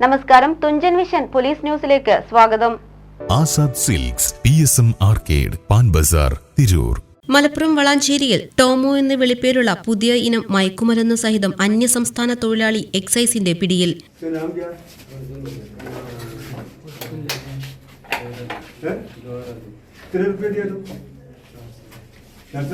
നമസ്കാരം Thunchan vision police ന്യൂസിലേക്ക് സ്വാഗതം Azad silks P S M arcade Pan Bazaar Tirur Malappuram വളാഞ്ചേരിയിൽ ടോമോ എന്ന് വിളിപ്പേരുള്ള പുതിയ ഇനം മയക്കുമരുന്ന് സഹിതം അന്യസംസ്ഥാന തൊഴിലാളി എക്സൈസിന്റെ പിടിയിൽ इसका नाम क्या है कितने रुपये दिया तुम दस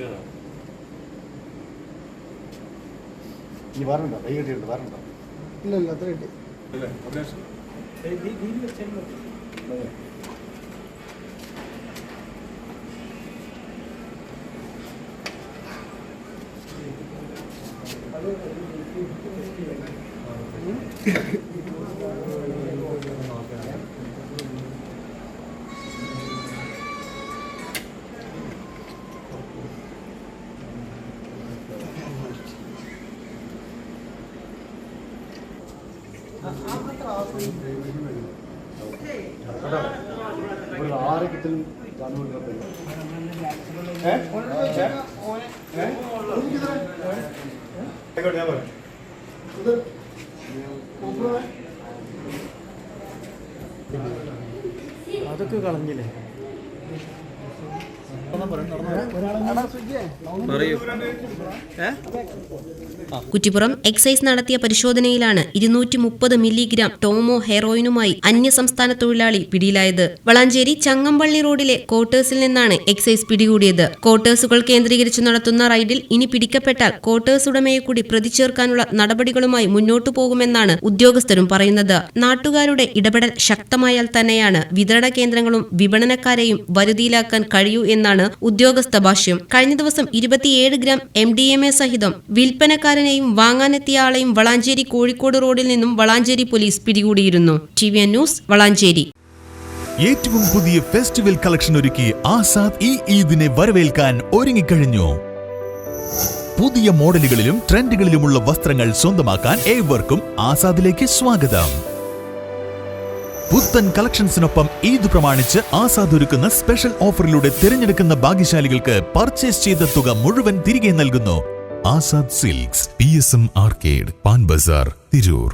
അല്ല. ഇനി വരണ്ട കൈ കെട്ടിയിട്ട് വരണ്ട ഇല്ല ഇല്ല അത്ര കിട്ടി ഒരു ഞാൻ. അതൊക്കെ കളഞ്ഞില്ലേ കുറ്റിപ്പുറം എക്സൈസ് നടത്തിയ പരിശോധനയിലാണ് ഇരുന്നൂറ്റി മുപ്പത് മില്ലിഗ്രാം ടോമോ ഹെറോയിനുമായി അന്യ സംസ്ഥാന തൊഴിലാളി പിടിയിലായത്. വളാഞ്ചേരി ചങ്ങമ്പള്ളി റോഡിലെ ക്വാർട്ടേഴ്സിൽ നിന്നാണ് എക്സൈസ് പിടികൂടിയത്. ക്വാർട്ടേഴ്സുകൾ കേന്ദ്രീകരിച്ച് നടത്തുന്ന റൈഡിൽ ഇനി പിടിക്കപ്പെട്ടാൽ ക്വാർട്ടേഴ്സ് ഉടമയെ കൂടി പ്രതിചേർക്കാനുള്ള നടപടികളുമായി മുന്നോട്ടു പോകുമെന്നാണ് ഉദ്യോഗസ്ഥരും പറയുന്നത്. നാട്ടുകാരുടെ ഇടപെടൽ ശക്തമായാൽ തന്നെയാണ് വിതരണ കേന്ദ്രങ്ങളും വിപണനക്കാരെയും വരുതിയിലാക്കാൻ കഴിയൂ എന്നാണ് ഉദ്യോഗസ്ഥ ഭാഷ്യം. കഴിഞ്ഞ ദിവസം ഇരുപത്തിയേഴ് gram M D M A സഹിതം വിൽപ്പനക്കാരനെയും വാങ്ങാനെത്തിയ ആളെയും വളാഞ്ചേരി കോഴിക്കോട് റോഡിൽ നിന്നും വളാഞ്ചേരി പോലീസ് പിടികൂടിയിരുന്നു. T V N news Valanchery. ഏറ്റവും പുതിയ ഫെസ്റ്റിവൽ കളക്ഷൻ ഒരുക്കി ആസാദ് ഈ ഈദിനെ വരവേൽക്കാൻ ഒരുങ്ങിക്കഴിഞ്ഞു. പുതിയ മോഡലുകളിലും ട്രെൻഡുകളിലുമുള്ള വസ്ത്രങ്ങൾ സ്വന്തമാക്കാൻ ഏവർക്കും ആസാദിലേക്ക് സ്വാഗതം. പുത്തൻ കളക്ഷൻസിനൊപ്പം ഈദ് പ്രമാണിച്ച് ആസാദ് ഒരുക്കുന്ന സ്പെഷ്യൽ ഓഫറിലൂടെ തിരഞ്ഞെടുക്കുന്ന ഭാഗ്യശാലികൾക്ക് പർച്ചേസ് ചെയ്ത തുക മുഴുവൻ തിരികെ നൽകുന്നു. Azad silks P S M arcade Pan Bazar Tirur.